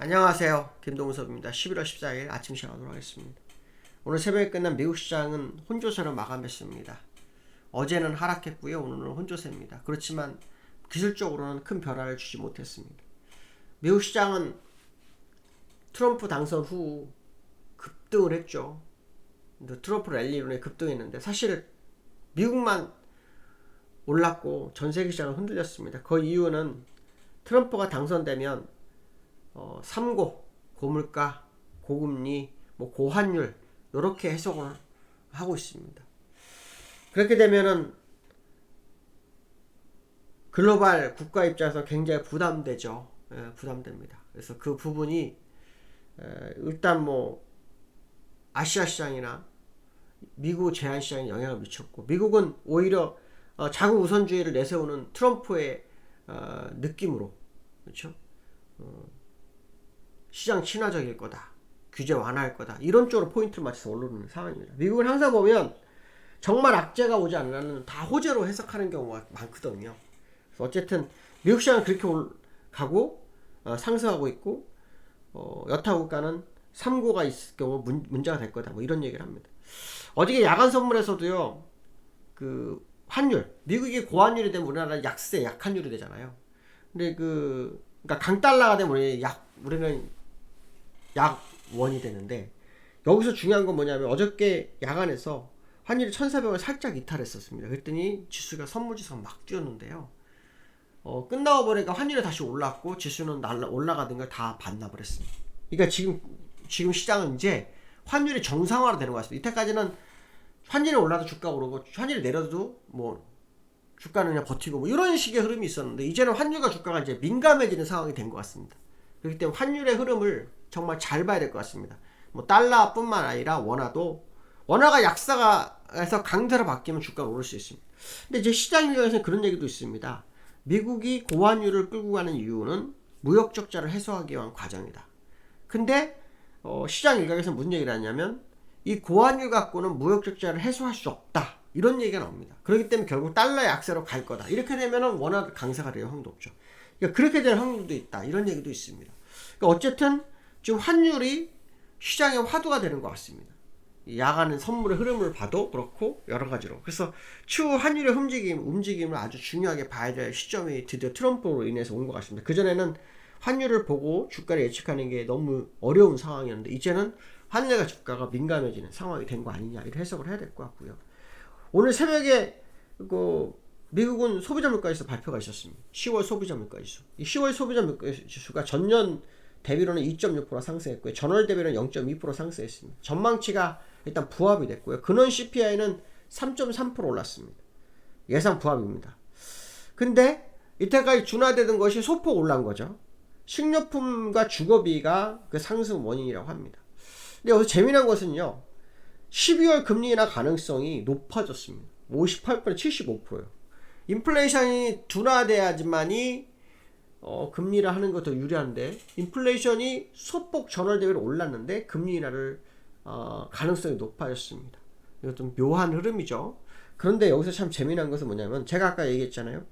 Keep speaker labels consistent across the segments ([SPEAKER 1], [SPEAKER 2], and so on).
[SPEAKER 1] 안녕하세요. 김동섭입니다. 11월 14일 아침 시작하도록 하겠습니다. 오늘 새벽에 끝난 미국 시장은 혼조세로 마감했습니다. 어제는 하락했고요. 오늘은 혼조세입니다. 그렇지만 기술적으로는 큰 변화를 주지 못했습니다. 미국 시장은 트럼프 당선 후 급등을 했죠. 트럼프 랠리론에 급등했는데 사실 미국만 올랐고 전 세계 시장은 흔들렸습니다. 그 이유는 트럼프가 당선되면 어, 삼고 고물가, 고금리, 뭐 고환율 이렇게 해석을 하고 있습니다. 그렇게 되면은 글로벌 국가 입장에서 굉장히 부담되죠. 예, 부담됩니다. 그래서 그 부분이 에, 일단 뭐 아시아 시장이나 미국 제한 시장에 영향을 미쳤고 미국은 오히려 어, 자국 우선주의를 내세우는 트럼프의 어, 느낌으로 그렇죠. 어, 시장 친화적일 거다. 규제 완화할 거다. 이런 쪽으로 포인트를 맞춰서 오르는 상황입니다. 미국은 항상 보면 정말 악재가 오지 않으면 다 호재로 해석하는 경우가 많거든요. 그래서 어쨌든 미국 시장은 그렇게 올, 가고 어, 상승하고 있고 어, 여타 국가는 3고가 있을 경우 문, 문제가 될 거다. 뭐 이런 얘기를 합니다. 어저께 야간 선물에서도요. 그 환율 미국이 고환율이 되면 우리나라 약세 약환율이 되잖아요. 근데 그 그러니까 강달러가 되면 우리 약 우리는 약 원이 되는데 여기서 중요한 건 뭐냐면 어저께 야간에서 환율이 1,400원 살짝 이탈했었습니다. 그랬더니 지수가 선물지수가 막 뛰었는데요. 어, 끝나고 보니까 환율이 다시 올랐고 지수는 날라, 올라가던 걸 다 반납을 했습니다. 그러니까 지금 지금 시장은 이제 환율이 정상화로 되는 것 같습니다. 이때까지는 환율이 올라도 주가가 오르고 환율이 내려도 뭐 주가는 그냥 버티고 뭐 이런 식의 흐름이 있었는데 이제는 환율과 주가가 이제 민감해지는 상황이 된 것 같습니다. 그렇기 때문에 환율의 흐름을 정말 잘 봐야 될 것 같습니다. 뭐 달러뿐만 아니라 원화도 원화가 약세가에서 강세로 바뀌면 주가가 오를 수 있습니다. 근데 이제 시장 입장에서는 그런 얘기도 있습니다. 미국이 고환율을 끌고 가는 이유는 무역 적자를 해소하기 위한 과정이다. 근데 어, 시장 일각에서 무슨 얘기를 하냐면 이 고환율 갖고는 무역 적자를 해소할 수 없다. 이런 얘기가 나옵니다. 그렇기 때문에 결국 달러 약세로 갈 거다. 이렇게 되면은 원화 강세가 될 확률도 없죠. 그러니까 그렇게 될 확률도 있다. 이런 얘기도 있습니다. 그러니까 어쨌든 지금 환율이 시장의 화두가 되는 것 같습니다. 야간은 선물의 흐름을 봐도 그렇고 여러 가지로 그래서 추후 환율의 움직임 움직임을 아주 중요하게 봐야 될 시점이 드디어 트럼프로 인해서 온 것 같습니다. 그 전에는 환율을 보고 주가를 예측하는 게 너무 어려운 상황이었는데 이제는 환율과 주가가 민감해지는 상황이 된 거 아니냐 이렇게 해석을 해야 될 것 같고요. 오늘 새벽에 그 미국은 소비자 물가지수 발표가 있었습니다. 10월 소비자 물가지수. 이 10월 소비자 물가지수가 전년 대비로는 2.6% 상승했고요. 전월 대비로는 0.2% 상승했습니다. 전망치가 일단 부합이 됐고요. 근원 CPI는 3.3% 올랐습니다. 예상 부합입니다. 근데 이때까지 준화되던 것이 소폭 올란 거죠. 식료품과 주거비가 그 상승 원인이라고 합니다. 근데 여기서 재미난 것은요. 12월 금리 인하 가능성이 높아졌습니다. 58% 75%요. 인플레이션이 둔화돼야지만이 어, 금리를 하는 것도 유리한데 인플레이션이 소폭 전월 대비로 올랐는데 금리 인하를 어, 가능성이 높아졌습니다. 이거 좀 묘한 흐름이죠. 그런데 여기서 참 재미난 것은 뭐냐면 제가 아까 얘기했잖아요.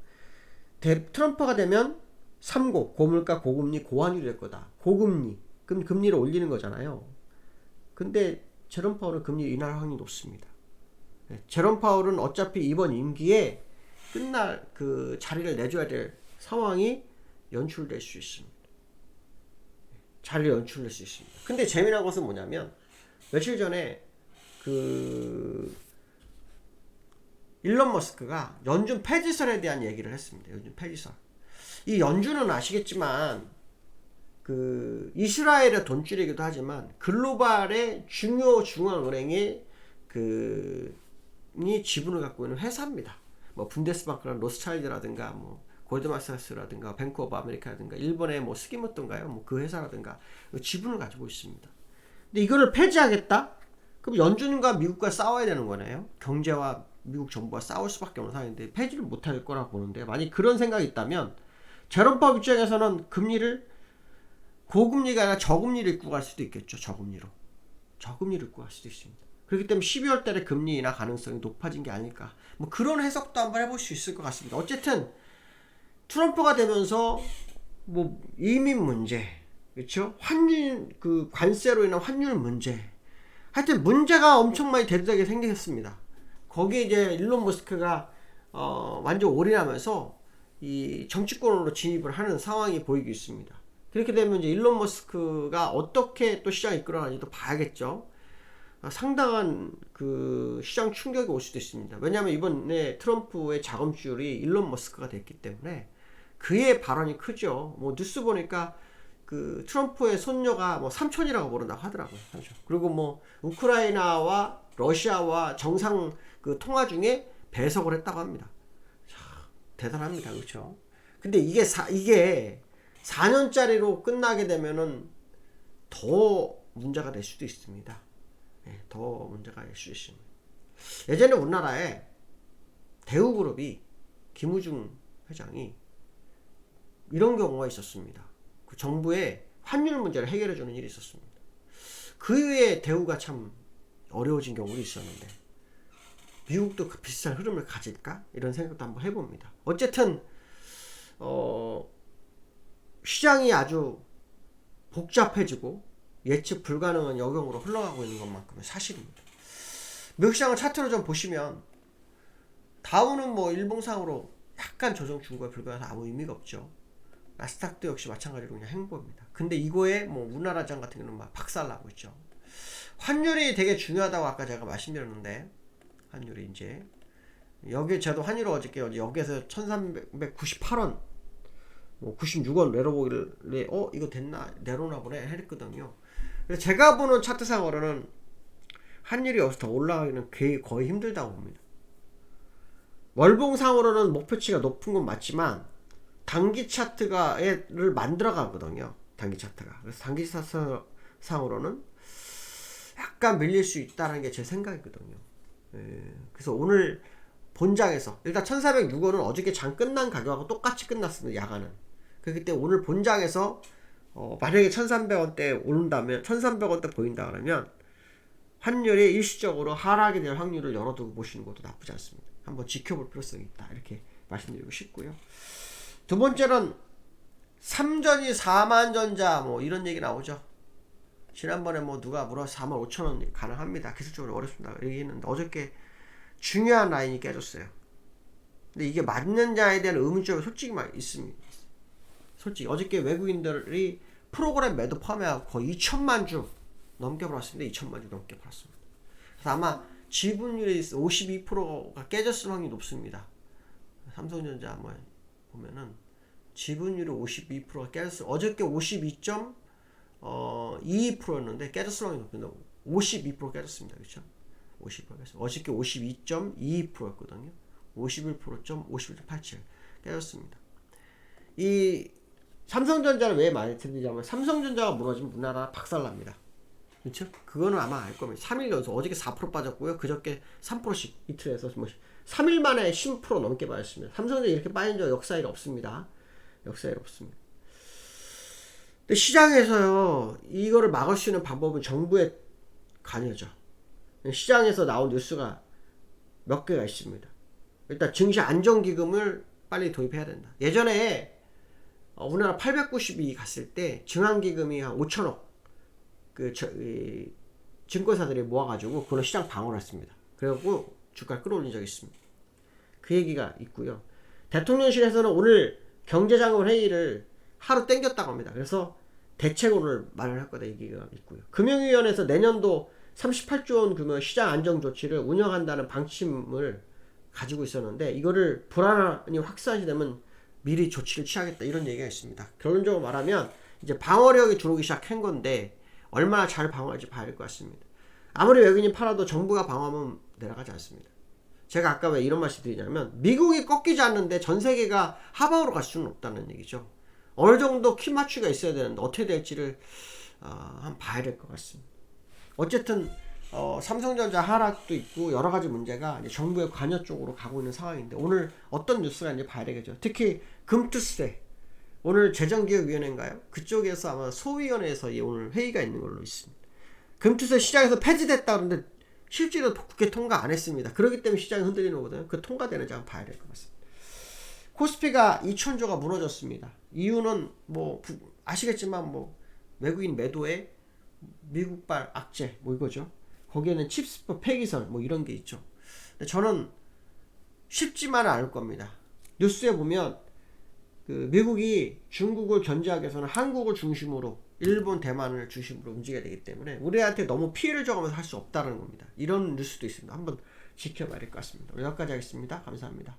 [SPEAKER 1] 대, 트럼프가 되면 3고 고물가 고금리 고환율이 될 거다. 고금리 그럼 금리를 올리는 거잖아요. 근데 제롬 파월은 금리 인하 확률이 높습니다. 네, 제롬 파월은 어차피 이번 임기에 끝날 그 자리를 내줘야 될 상황이 연출될 수 있습니다. 자리를 연출될 수 있습니다. 근데 재미난 것은 뭐냐면 며칠 전에 그 일론 머스크가 연준 폐지설에 대한 얘기를 했습니다. 연준 폐지설. 이 연준은 아시겠지만 그 이스라엘의 돈줄이기도 하지만 글로벌의 중요 중앙은행의 그이 지분을 갖고 있는 회사입니다. 뭐 분데스방크나 로스차일드라든가 뭐 골드마사스라든가 뱅크 오브 아메리카라든가 일본의 뭐 스기모토인가요? 뭐 그 회사라든가 지분을 가지고 있습니다. 근데 이거를 폐지하겠다? 그럼 연준과 미국과 싸워야 되는 거네요. 경제와 미국 정부가 싸울 수밖에 없는 상황인데 폐지를 못할 거라고 보는데 만약 그런 생각이 있다면 제롬법 입장에서는 금리를 고금리가 아니라 저금리를 갈 수도 있겠죠. 저금리로. 저금리를 갈 수도 있습니다. 그렇기 때문에 12월 달에 금리 인하 가능성이 높아진 게 아닐까. 뭐 그런 해석도 한번 해볼 수 있을 것 같습니다. 어쨌든 트럼프가 되면서 뭐 이민 문제, 그렇죠? 환율 그 관세로 인한 환율 문제. 하여튼 문제가 엄청 많이 대두하게 생겼습니다. 거기에 이제 일론 머스크가 어, 완전 올인하면서 이 정치권으로 진입을 하는 상황이 보이고 있습니다. 그렇게 되면 이제 일론 머스크가 어떻게 또 시장 이끌어가는지도 봐야겠죠. 어, 상당한 그 시장 충격이 올 수도 있습니다. 왜냐하면 이번에 트럼프의 자금줄이 일론 머스크가 됐기 때문에 그의 발언이 크죠. 뭐 뉴스 보니까 그 트럼프의 손녀가 뭐 삼촌이라고 부른다고 하더라고요. 삼촌. 그리고 뭐 우크라이나와 러시아와 정상 그 통화 중에 배석을 했다고 합니다. 자, 대단합니다. 그렇죠? 근데 이게 사, 이게 4년짜리로 끝나게 되면은 더 문제가 될 수도 있습니다. 예, 더 문제가 될 수 있습니다. 예전에 우리나라에 대우그룹이 김우중 회장이 이런 경우가 있었습니다. 그 정부의 환율 문제를 해결해 주는 일이 있었습니다. 그 이후에 대우가 참 어려워진 경우도 있었는데 미국도 그 비슷한 흐름을 가질까 이런 생각도 한번 해봅니다. 어쨌든 어, 시장이 아주 복잡해지고 예측 불가능한 여경으로 흘러가고 있는 것만큼은 사실입니다. 미국 시장을 차트로 좀 보시면 다우는 뭐 일봉상으로 약간 조정 준 거에 불과해서 아무 의미가 없죠. 나스닥도 역시 마찬가지로 그냥 행보입니다. 근데 이거에 뭐 우나라장 같은 경우는 막 박살나고 있죠. 환율이 되게 중요하다고 아까 제가 말씀드렸는데 환율이 이제 여기 저도 환율을 어저께 여기에서 1398원 뭐 96원 내려보길래 어 이거 됐나 내려오나 보네 했거든요. 그래서 제가 보는 차트상으로는 환율이 여기서 더 올라가기는 거의 힘들다고 봅니다. 월봉상으로는 목표치가 높은 건 맞지만 단기 차트가를 만들어 가거든요. 단기 차트가. 그래서 단기 차트상으로는 약간 밀릴 수 있다는 게 제 생각이거든요. 예, 그래서 오늘 본장에서 일단 1406원은 어저께 장 끝난 가격하고 똑같이 끝났습니다. 야간은. 그렇기 때문에 오늘 본장에서 어, 만약에 1300원대 오른다면 1300원대 보인다 그러면 환율이 일시적으로 하락이 될 확률을 열어두고 보시는 것도 나쁘지 않습니다. 한번 지켜볼 필요성이 있다. 이렇게 말씀드리고 싶고요. 두 번째는 삼전이 4만 전자 뭐 이런 얘기 나오죠. 지난번에 뭐 누가 물어서 4만 5천 원 가능합니다. 기술적으로 어렵습니다. 얘기했는데 어저께 중요한 라인이 깨졌어요. 근데 이게 맞는자에 대한 의문점이 솔직히 막 있습니다. 솔직히 어저께 외국인들이 프로그램 매도 포함해서 거의 2천만 주 넘게 팔았습니다. 2천만 주 넘게 팔았습니다. 그래서 아마 지분율이 52%가 깨졌을 확률이 높습니다. 삼성전자 한번 보면은 지분율이 52%가 깨졌어요. 어저께 52.22%였는데 깨졌을 확률이 높습니다. 52% 깨졌습니다. 그렇죠? 50% 깨졌어요. 어저께 52.22%였거든요. 51%.51.87 깨졌습니다. 이 삼성전자를 왜 많이 들리냐면 삼성전자가 무너지면 우리나라 박살납니다. 그렇죠? 그거는 아마 알 겁니다. 3일 연속 어저께 4% 빠졌고요. 그저께 3%씩 이틀에서 뭐 3일 만에 10% 넘게 빠졌습니다. 삼성전자 이렇게 빠진 적 역사에 없습니다. 역사에 없습니다. 근데 시장에서요 이거를 막을 수 있는 방법은 정부의 관여죠. 시장에서 나온 뉴스가 몇 개가 있습니다. 일단 증시 안정기금을 빨리 도입해야 된다. 예전에 어, 우리나라 892 갔을 때 증환기금이 한 5천억 그 저, 이, 증권사들이 모아가지고 그걸 시장 방어를 했습니다. 그래갖고 주가 끌어올린 적이 있습니다. 그 얘기가 있고요. 대통령실에서는 오늘 경제장관 회의를 하루 땡겼다고 합니다. 그래서 대책론을 마련할 거다 얘기가 있고요. 금융위원회에서 내년도 38조 원 규모 시장 안정 조치를 운영한다는 방침을 가지고 있었는데 이거를 불안이 확산되면 미리 조치를 취하겠다 이런 얘기가 있습니다. 결론적으로 말하면 이제 방어력이 들어오기 시작한 건데 얼마나 잘 방어할지 봐야 될것 같습니다. 아무리 외국인이 팔아도 정부가 방어하면 내려가지 않습니다. 제가 아까 왜 이런 말씀 드리냐면 미국이 꺾이지 않는데 전 세계가 하방으로 갈 수는 없다는 얘기죠. 어느 정도 키 맞추기가 있어야 되는데 어떻게 될지를 어, 한번 봐야 될 것 같습니다. 어쨌든 어, 삼성전자 하락도 있고 여러 가지 문제가 정부의 관여 쪽으로 가고 있는 상황인데 오늘 어떤 뉴스가 이제 봐야 되겠죠. 특히 금투세 오늘 재정기획위원회인가요? 그쪽에서 아마 소위원회에서 오늘 회의가 있는 걸로 있습니다. 금투세 시장에서 폐지됐다 그러는데 실제로 국회 통과 안 했습니다. 그렇기 때문에 시장이 흔들리는 거거든요. 그 통과되는지 한번 봐야 될 것 같습니다. 코스피가 2천조가 무너졌습니다. 이유는 뭐 아시겠지만 뭐 외국인 매도에 미국발 악재 뭐 이거죠. 거기에는 칩스포 폐기설 뭐 이런 게 있죠. 저는 쉽지만은 않을 겁니다. 뉴스에 보면 그 미국이 중국을 견제하기 위해서는 한국을 중심으로 일본, 대만을 중심으로 움직여야 되기 때문에 우리한테 너무 피해를 줘가면서 할 수 없다는 겁니다. 이런 뉴스도 있습니다. 한번 지켜봐야 될 것 같습니다. 여기까지 하겠습니다. 감사합니다.